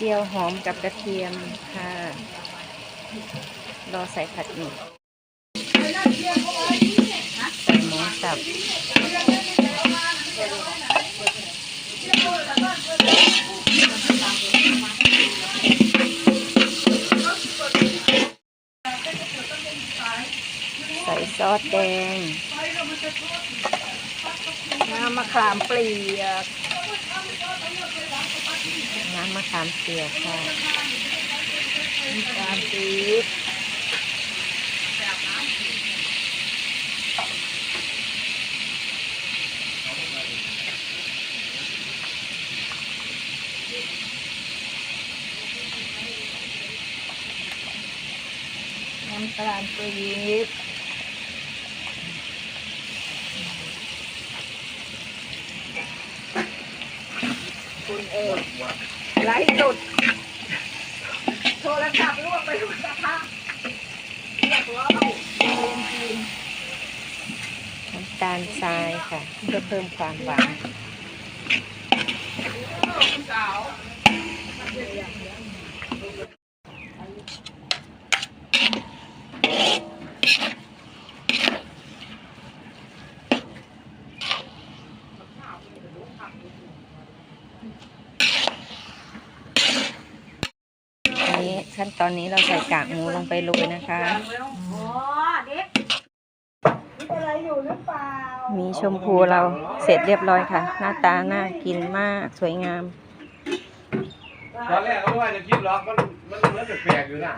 เจียวหอมกับกระเทียมค่ะ รอใส่ผัดหมี่ใส่หมูสับใส่ซอสแดงน้ำมะขามเปียกะขามเปียกค่ะน้ำตาลปี๊บน้ำตาลปี๊บคุณเอก ไลฟ์สดโทรศัพท์ล่วงไปทุกสภาพเรียกร้องเรียนจีนน้ำตาลทรายค่ะ เพื่อเพิ่มความหวาน อั นนี้ขั้นตอนนี้เราใส่กากหมูลงไปโรยนะคะอ๋อเด็กมีอะไรอยู่หรือเปล่ามีชมพูเราเสร็จเรียบร้อยค่ะ หน้าตาน่ากินมากสวยงาม ตอนแรกก็ว่าจะคิดล็อกมันมันเหมือนแปลกๆอยู่นะ